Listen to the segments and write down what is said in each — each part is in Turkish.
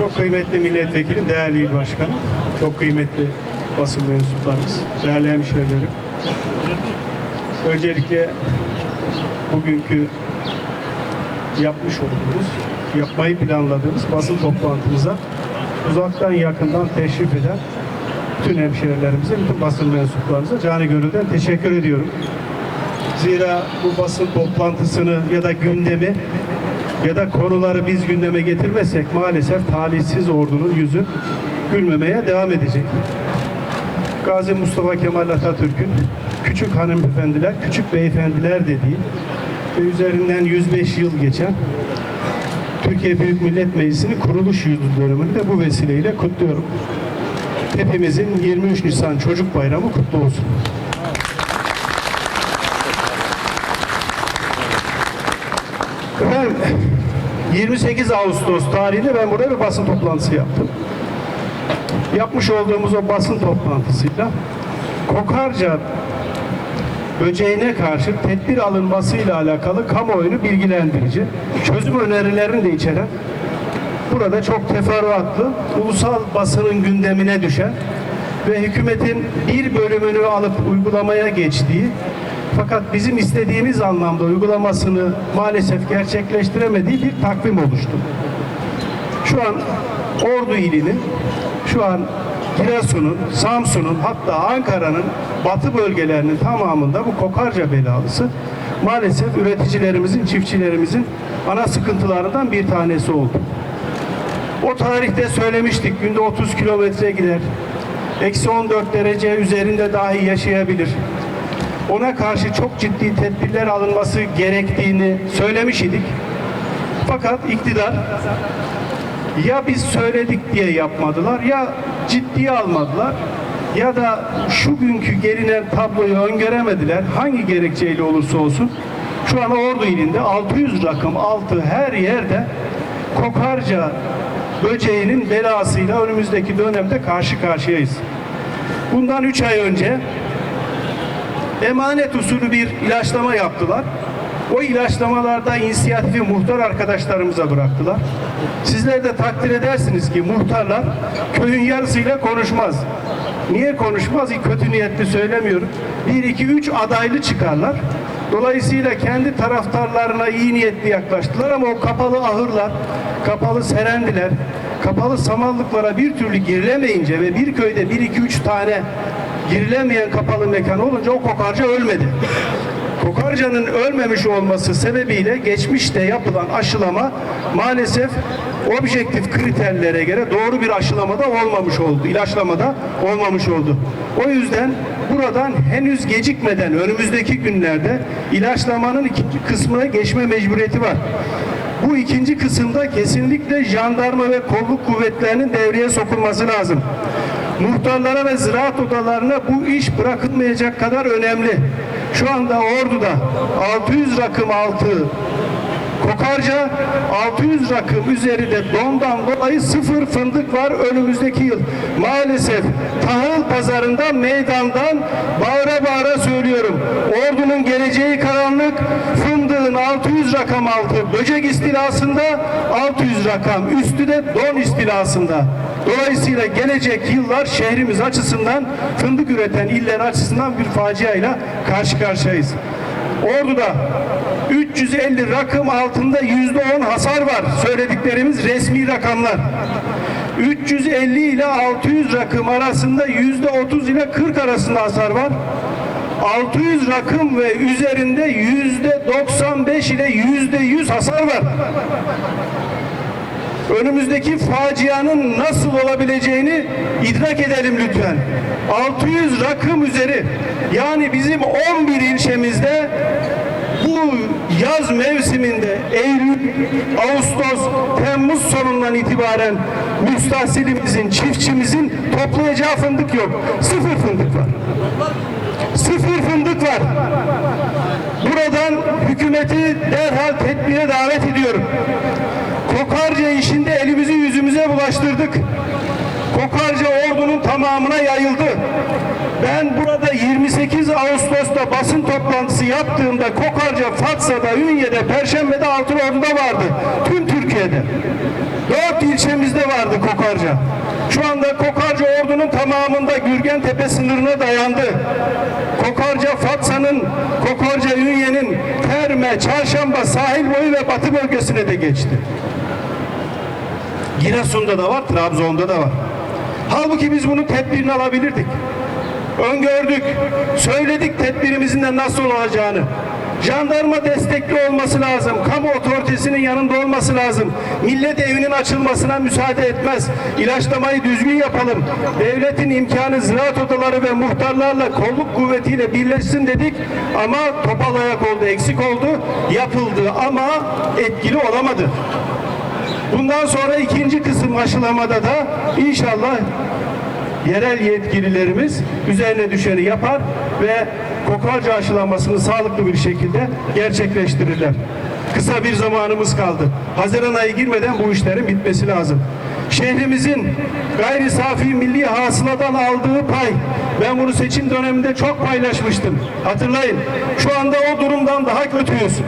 Çok kıymetli milletvekilim, değerli il başkanım, çok kıymetli basın mensuplarımız, değerli hemşehrilerim. Öncelikle bugünkü yapmış olduğumuz, yapmayı planladığımız basın toplantımıza uzaktan yakından teşrif eden bütün hemşehrilerimize, bütün basın mensuplarımıza cani gönülden teşekkür ediyorum. Zira bu basın toplantısını ya da gündemi ya da konuları biz gündeme getirmezsek maalesef talihsiz ordunun yüzü gülmemeye devam edecek. Gazi Mustafa Kemal Atatürk'ün küçük hanımefendiler, küçük beyefendiler dediği ve üzerinden 105 yıl geçen Türkiye Büyük Millet Meclisi'nin kuruluş yıl dönümünü de bu vesileyle kutluyorum. Hepimizin 23 Nisan Çocuk Bayramı kutlu olsun. Efendim 28 Ağustos tarihinde ben burada bir basın toplantısı yaptım. Yapmış olduğumuz o basın toplantısıyla kokarca böceğine karşı tedbir alınmasıyla alakalı kamuoyunu bilgilendirici, çözüm önerilerini de içeren burada çok teferruatlı ulusal basının gündemine düşen ve hükümetin bir bölümünü alıp uygulamaya geçtiği fakat bizim istediğimiz anlamda uygulamasını maalesef gerçekleştiremediği bir takvim oluştu. Şu an Ordu ilinin, şu an Giresun'un, Samsun'un hatta Ankara'nın batı bölgelerinin tamamında bu kokarca belalısı maalesef üreticilerimizin, çiftçilerimizin ana sıkıntılarından bir tanesi oldu. O tarihte söylemiştik günde 30 kilometre gider. Eksi 14 derece üzerinde dahi yaşayabilir. Ona karşı çok ciddi tedbirler alınması gerektiğini söylemiş idik. Fakat iktidar ya biz söyledik diye yapmadılar ya ciddiye almadılar ya da şu günkü gelinen tabloyu öngöremediler. Hangi gerekçeyle olursa olsun şu an Ordu ilinde 600 rakım altı her yerde kokarca böceğinin belasıyla önümüzdeki dönemde karşı karşıyayız. Bundan 3 ay önce emanet usulü bir ilaçlama yaptılar. O ilaçlamalarda inisiyatifi muhtar arkadaşlarımıza bıraktılar. Sizler de takdir edersiniz ki muhtarlar köyün yarısıyla konuşmaz. Niye konuşmaz? Kötü niyetli söylemiyorum. Bir, iki, üç adaylı çıkarlar. Dolayısıyla kendi taraftarlarına iyi niyetli yaklaştılar ama o kapalı ahırlar, kapalı serendiler, kapalı samanlıklara bir türlü girilemeyince ve bir köyde bir, iki, üç tane girilemeyen kapalı mekan olunca o kokarca ölmedi. Kokarcanın ölmemiş olması sebebiyle geçmişte yapılan aşılama maalesef objektif kriterlere göre doğru bir aşılamada olmamış oldu. İlaçlamada olmamış oldu. O yüzden buradan henüz gecikmeden önümüzdeki günlerde ilaçlamanın ikinci kısmına geçme mecburiyeti var. Bu ikinci kısımda kesinlikle jandarma ve kolluk kuvvetlerinin devreye sokulması lazım. Muhtarlara ve ziraat odalarına bu iş bırakılmayacak kadar önemli. Şu anda Ordu'da 600 rakım altı kokarca 600 rakım üzeri de dondan dolayı sıfır fındık var önümüzdeki yıl. Maalesef tahıl pazarında meydandan bağıra bağıra söylüyorum. Ordu'nun geleceği karanlık fındığın 600 rakam altı böcek istilasında 600 rakam üstü de don istilasında. Dolayısıyla gelecek yıllar şehrimiz açısından fındık üreten iller açısından bir faciayla karşı karşıyayız. Ordu'da 350 rakım altında yüzde on hasar var. Söylediklerimiz resmi rakamlar. 350 ile 600 rakım arasında yüzde 30 ile 40 arasında hasar var. 600 rakım ve üzerinde yüzde 95 ile yüzde 100 hasar var. Önümüzdeki facianın nasıl olabileceğini idrak edelim lütfen. 600 rakım üzeri yani bizim 11 ilçemizde bu yaz mevsiminde Eylül, Ağustos, Temmuz sonundan itibaren müstahsilimizin, çiftçimizin toplayacağı fındık yok. Sıfır fındık var. Sıfır fındık var. Buradan hükümeti derhal tedbire davet ediyorum. Kokarca işinde elimizi yüzümüze bulaştırdık. Kokarca ordunun tamamına yayıldı. Ben burada 28 8 Ağustos'ta basın toplantısı yaptığımda Kokarca, Fatsa'da, Ünye'de, Perşembe'de, Altınordu'da vardı. Tüm Türkiye'de. Dört ilçemizde vardı Kokarca. Şu anda Kokarca ordunun tamamında Gürgen Tepe sınırına dayandı. Kokarca, Fatsa'nın, Kokarca, Ünye'nin Terme, Çarşamba, sahil boyu ve batı bölgesine de geçti. Giresun'da da var, Trabzon'da da var. Halbuki biz bunun tedbirini alabilirdik. Öngördük, söyledik tedbirimizin de nasıl olacağını. Jandarma destekli olması lazım. Kamu otoritesinin yanında olması lazım. Millet evinin açılmasına müsaade etmez. İlaçlamayı düzgün yapalım. Devletin imkanı ziraat odaları ve muhtarlarla kolluk kuvvetiyle birleşsin dedik. Ama topal ayak oldu, eksik oldu. Yapıldı ama etkili olamadı. Bundan sonra ikinci kısım aşılamada da inşallah yerel yetkililerimiz üzerine düşeni yapar ve kokarca aşılamasını sağlıklı bir şekilde gerçekleştirirler. Kısa bir zamanımız kaldı. Haziran ayı girmeden bu işlerin bitmesi lazım. Şehrimizin gayri safi milli hasıladan aldığı pay, ben bunu seçim döneminde çok paylaşmıştım. Hatırlayın, şu anda o durumdan daha kötüyüz.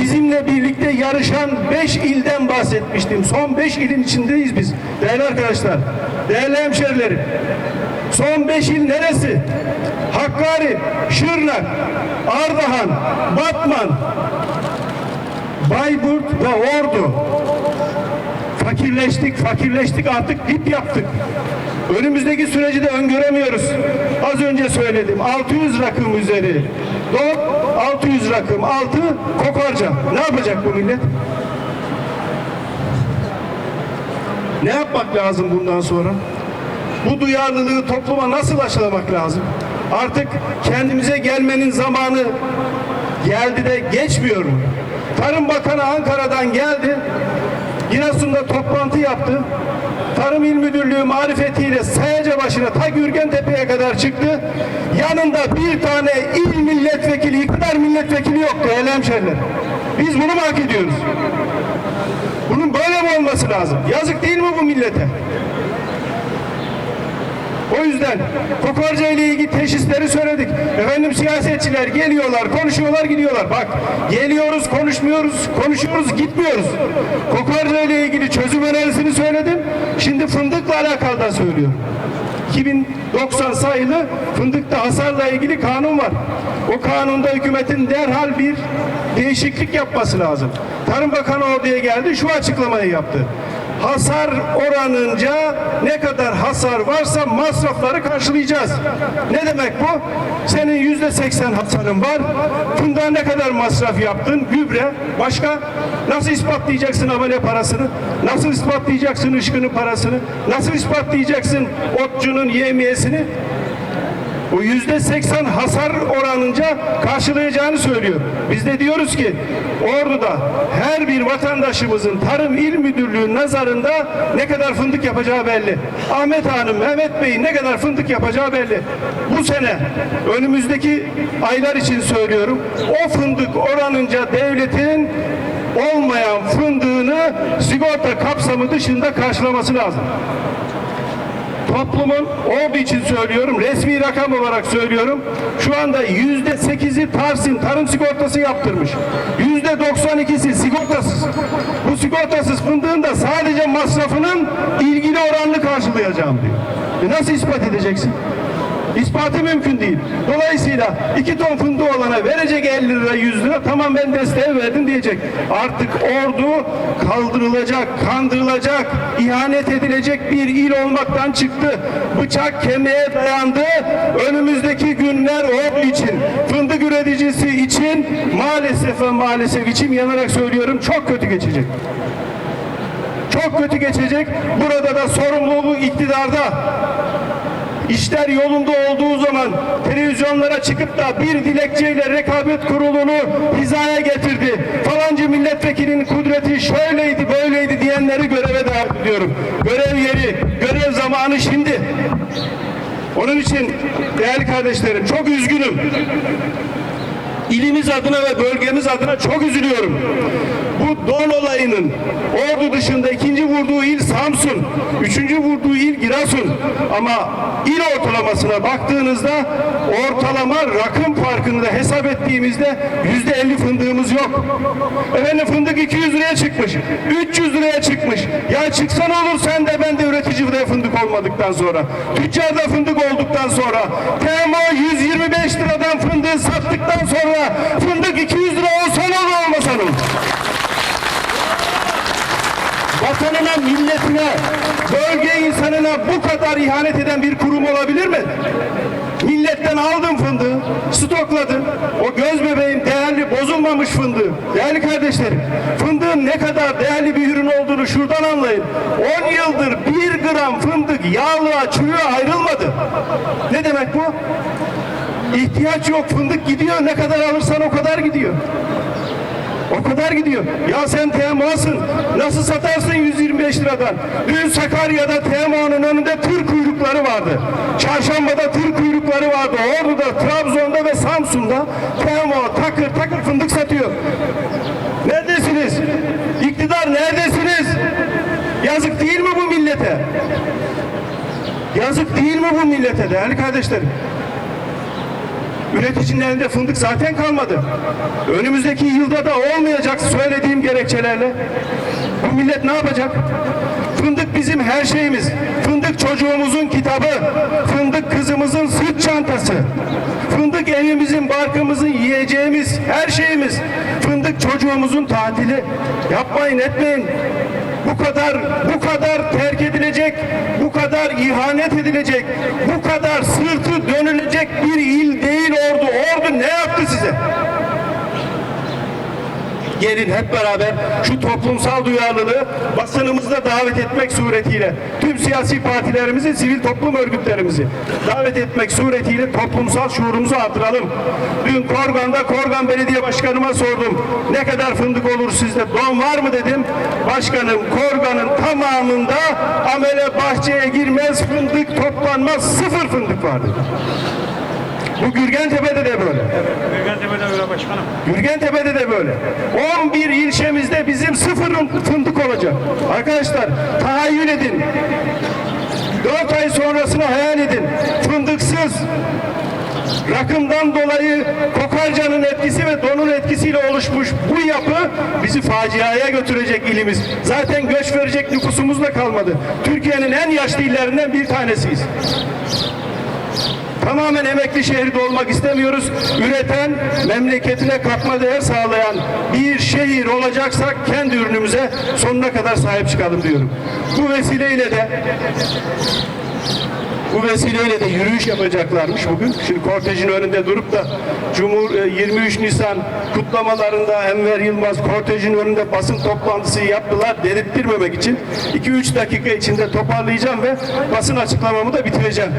Bizimle birlikte yarışan 5 ilden bahsetmiştim. Son 5 ilin içindeyiz biz. Değerli arkadaşlar, değerli hemşerilerim. Son 5 il neresi? Hakkari, Şırnak, Ardahan, Batman, Bayburt ve Ordu. Fakirleştik, fakirleştik artık dip yaptık. Önümüzdeki süreci de öngöremiyoruz. Az önce söyledim 600 rakım üzeri. Doğu 600 rakım, 6 kokarca. Ne yapacak bu millet? Ne yapmak lazım bundan sonra? Bu duyarlılığı topluma nasıl aşılamak lazım? Artık kendimize gelmenin zamanı geldi de geçmiyor mu? Tarım Bakanı Ankara'dan geldi. Giresun'da toplantı yaptı. Tarım İl Müdürlüğü marifetiyle Sayaca başına ta Gürgen kadar çıktı. Yanında bir tane il milletvekili, iktidar milletvekili yok değerli hemşehriler. Biz bunu mu hak ediyoruz? Bunun böyle mi olması lazım? Yazık değil mi bu millete? O yüzden kokarca ile ilgili teşhisleri söyledik. Efendim siyasetçiler geliyorlar, konuşuyorlar, gidiyorlar. Bak geliyoruz, konuşmuyoruz, konuşuyoruz, gitmiyoruz. İlgili çözüm önerisini söyledim. Şimdi fındıkla alakalı da söylüyorum. 2090 sayılı fındıkta hasarla ilgili kanun var. O kanunda hükümetin derhal bir değişiklik yapması lazım. Tarım Bakanı oraya geldi, şu açıklamayı yaptı hasar oranınca ne kadar hasar varsa masrafları karşılayacağız. Ne demek bu? Senin yüzde seksen hasarın var. Bundan ne kadar masraf yaptın? Gübre. Başka? Nasıl ispatlayacaksın abone parasını? Nasıl ispatlayacaksın ışkının parasını? Nasıl ispatlayacaksın otçunun yemiyesini? O yüzde seksen hasar oranınca karşılayacağını söylüyor. Biz de diyoruz ki Ordu'da her bir vatandaşımızın Tarım İl Müdürlüğü nazarında ne kadar fındık yapacağı belli. Ahmet Hanım, Mehmet Bey'in ne kadar fındık yapacağı belli. Bu sene önümüzdeki aylar için söylüyorum. O fındık oranınca devletin olmayan fındığını sigorta kapsamı dışında karşılaması lazım toplumun olduğu için söylüyorum, resmi rakam olarak söylüyorum. Şu anda yüzde sekizi Tarsim tarım sigortası yaptırmış. Yüzde doksan ikisi sigortasız. Bu sigortasız fındığın sadece masrafının ilgili oranını karşılayacağım diyor. E nasıl ispat edeceksin? İspatı mümkün değil. Dolayısıyla iki ton fındığı olana verecek 50 lira 100 lira tamam ben desteği verdim diyecek. Artık ordu kaldırılacak, kandırılacak, ihanet edilecek bir il olmaktan çıktı. Bıçak kemiğe dayandı. Önümüzdeki günler ordu için, fındık üreticisi için maalesef ve maalesef içim yanarak söylüyorum çok kötü geçecek. Çok kötü geçecek. Burada da sorumluluğu iktidarda. İşler yolunda olduğu zaman televizyonlara çıkıp da bir dilekçeyle rekabet kurulunu hizaya getirdi. Falancı milletvekilinin kudreti şöyleydi böyleydi diyenleri göreve davet ediyorum. Görev yeri, görev zamanı şimdi. Onun için değerli kardeşlerim çok üzgünüm. İlimiz adına ve bölgemiz adına çok üzülüyorum. Bu don olayının ordu dışında ikinci vurduğu il Samsun, üçüncü vurduğu il Giresun ama il ortalamasına baktığınızda ortalama rakım farkını da hesap ettiğimizde yüzde elli fındığımız yok. Efendim fındık 200 liraya çıkmış, 300 liraya çıkmış. Ya çıksa ne olur sen de ben de üretici de fındık olmadıktan sonra. Tüccar da fındık olduktan sonra. TMO 125 liradan fındığı sattıktan sonra fındık 200 lira olsa olur olmasa olur? vatanına, milletine, bölge insanına bu kadar ihanet eden bir kurum olabilir mi? Milletten aldım fındığı, stokladım. O göz bebeğim değerli, bozulmamış fındığı. Değerli kardeşlerim, fındığın ne kadar değerli bir ürün olduğunu şuradan anlayın. 10 yıldır bir gram fındık yağlığa, çürüğe ayrılmadı. Ne demek bu? İhtiyaç yok, fındık gidiyor. Ne kadar alırsan o kadar gidiyor. O kadar gidiyor. Ya sen TMA'sın. Nasıl satarsın 125 liradan? Dün Sakarya'da TMA'nın önünde tır kuyrukları vardı. Çarşamba'da tır kuyrukları vardı. Ordu'da, Trabzon'da ve Samsun'da TMA takır takır fındık satıyor. Neredesiniz? İktidar neredesiniz? Yazık değil mi bu millete? Yazık değil mi bu millete değerli kardeşlerim? Üreticinin elinde fındık zaten kalmadı. Önümüzdeki yılda da olmayacak söylediğim gerekçelerle. Bu millet ne yapacak? Fındık bizim her şeyimiz. Fındık çocuğumuzun kitabı. Fındık kızımızın sırt çantası. Fındık evimizin, barkımızın yiyeceğimiz, her şeyimiz. Fındık çocuğumuzun tatili. Yapmayın, etmeyin. Bu kadar, bu kadar terk edilecek, bu kadar ihanet edilecek, bu kadar sırtı dönülecek bir il değil ordu. Ordu ne yaptı size? Gelin hep beraber şu toplumsal duyarlılığı basınımızda davet etmek suretiyle tüm siyasi partilerimizi, sivil toplum örgütlerimizi davet etmek suretiyle toplumsal şuurumuzu artıralım. Dün Korgan'da Korgan Belediye Başkanıma sordum. Ne kadar fındık olur sizde? Don var mı dedim. Başkanım Korgan'ın tamamında amele bahçeye girmez fındık toplanmaz sıfır fındık var dedi. Bu Gürgentepe'de de böyle. Gürgentepe'de öyle başkanım. Gürgentepe'de de böyle. 11 ilçemizde bizim sıfır fındık olacak. Arkadaşlar tahayyül edin. 4 ay sonrasını hayal edin. Fındıksız, rakımdan dolayı kokarcanın etkisi ve donun etkisiyle oluşmuş bu yapı bizi faciaya götürecek ilimiz. Zaten göç verecek nüfusumuz da kalmadı. Türkiye'nin en yaşlı illerinden bir tanesiyiz. Tamamen emekli şehirde olmak istemiyoruz. Üreten, memleketine katma değer sağlayan bir şehir olacaksak kendi ürünümüze sonuna kadar sahip çıkalım diyorum. Bu vesileyle de bu vesileyle de yürüyüş yapacaklarmış bugün. Şimdi kortejin önünde durup da Cumhur e, 23 Nisan kutlamalarında Enver Yılmaz kortejin önünde basın toplantısı yaptılar dedirttirmemek için 2-3 dakika içinde toparlayacağım ve basın açıklamamı da bitireceğim.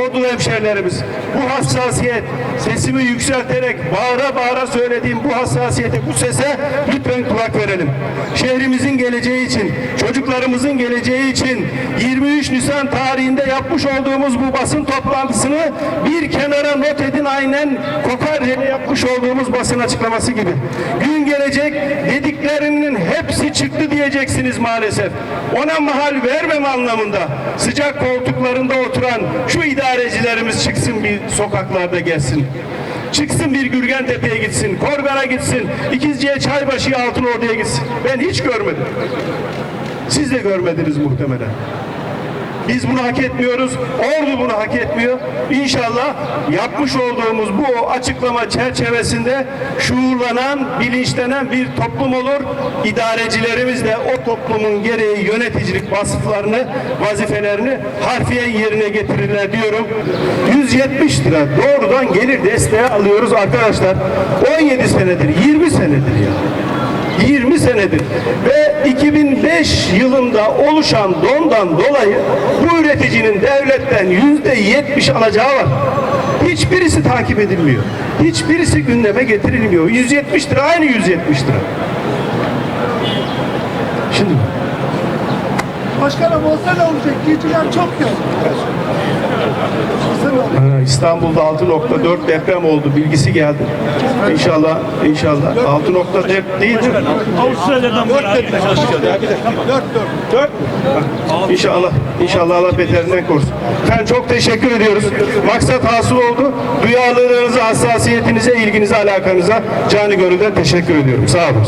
Ordulu hemşehrilerimiz bu hassasiyet sesimi yükselterek bağıra bağıra söylediğim bu hassasiyete bu sese lütfen kulak verelim. Şehrimizin geleceği için çocuklarımızın geleceği için 23 Nisan tarihinde yapmış olduğumuz bu basın toplantısını bir kenara not edin aynen Kokarye'de yapmış olduğumuz basın açıklaması gibi. Gün gelecek dediklerinin hepsi çıktı diyeceksiniz maalesef. Ona mahal vermem anlamında sıcak koltuklarında oturan şu idarecilerimiz çıksın bir sokaklarda gelsin. Çıksın bir Gürgentepe'ye gitsin, Korgan'a gitsin, İkizce'ye Çaybaşı'ya Altınordu'ya gitsin. Ben hiç görmedim. Siz de görmediniz muhtemelen. Biz bunu hak etmiyoruz. Ordu bunu hak etmiyor. İnşallah yapmış olduğumuz bu açıklama çerçevesinde şuurlanan, bilinçlenen bir toplum olur. İdarecilerimiz de o toplumun gereği yöneticilik vasıflarını, vazifelerini harfiyen yerine getirirler diyorum. 170 lira doğrudan gelir desteği alıyoruz arkadaşlar. 17 senedir, 20 senedir ya. 20 senedir ve 2005 yılında oluşan dondan dolayı bu üreticinin devletten yüzde 70 alacağı var. Hiçbirisi takip edilmiyor. Hiçbirisi gündeme getirilmiyor. 170 lira aynı 170 lira. Şimdi Başkanım olsa ne olacak? Giyiciler çok yok. İstanbul'da 6.4 deprem oldu bilgisi geldi. İnşallah inşallah 6.4 değil mi? Avustralya'dan var abi. İnşallah inşallah Allah beterinden korusun. Efendim çok teşekkür ediyoruz. Maksat hasıl oldu. Duyarlılığınıza, hassasiyetinize, ilginize, alakanıza canı gönülden teşekkür ediyorum. Sağ olun.